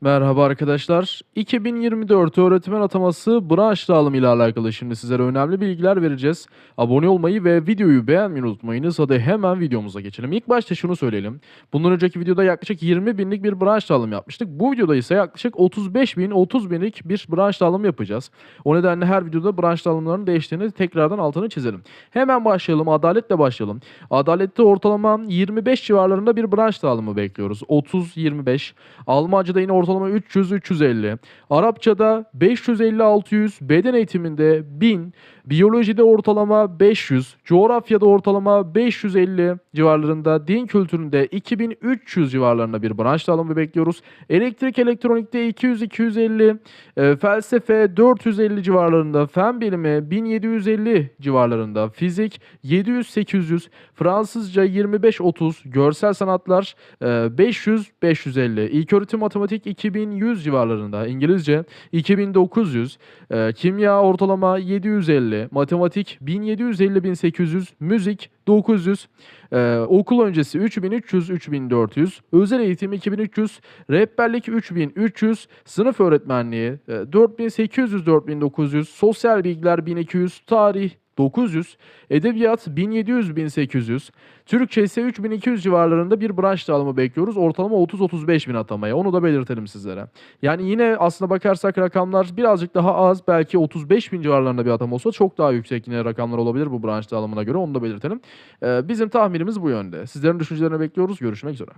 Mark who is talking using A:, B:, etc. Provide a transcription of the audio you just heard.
A: Merhaba arkadaşlar. 2024 öğretmen ataması branş dağılımı ile alakalı şimdi sizlere önemli bilgiler vereceğiz. Abone olmayı ve videoyu beğenmeyi unutmayınız. Hadi hemen videomuza geçelim. İlk başta şunu söyleyelim. Bundan önceki videoda yaklaşık 20 binlik bir branş dağılımı yapmıştık. Bu videoda ise yaklaşık 35 bin, 30 binlik bir branş dağılımı yapacağız. O nedenle her videoda branş dağılımlarının değiştiğini tekrardan altını çizelim. Hemen başlayalım. Adaletle başlayalım. Adalette ortalama 25 civarlarında bir branş dağılımı bekliyoruz. 30-25. Almanca'da yine ortalama 300-350. Arapçada 550-600. Beden eğitiminde 1000. Biyolojide ortalama 500. Coğrafyada ortalama 550 civarlarında. Din kültüründe 2300 civarlarında bir branş dağılımı bekliyoruz. Elektrik elektronikte 200-250. E, felsefe 450 civarlarında. Fen bilimi 1750 civarlarında. Fizik 700-800. Fransızca 25-30. Görsel sanatlar e, 500-550. İlköğretim matematik 2100 civarlarında. İngilizce 2900. E, kimya ortalama 750. Matematik 1750-1800. Müzik 900. Ee, okul öncesi 3300-3400. Özel eğitim 2300. Rehberlik 3300. Sınıf öğretmenliği e, 4800-4900. Sosyal bilgiler 1200. Tarih 900, edebiyat 1700-1800, Türkçe ise 3200 civarlarında bir branş dağılımı bekliyoruz. Ortalama 30-35 bin atamaya. Onu da belirtelim sizlere. Yani yine aslına bakarsak rakamlar birazcık daha az. Belki 35 bin civarlarında bir atama olsa çok daha yüksek yine rakamlar olabilir bu branş dağılımına göre. Onu da belirtelim. Ee, bizim tahminimiz bu yönde. Sizlerin düşüncelerini bekliyoruz. Görüşmek üzere.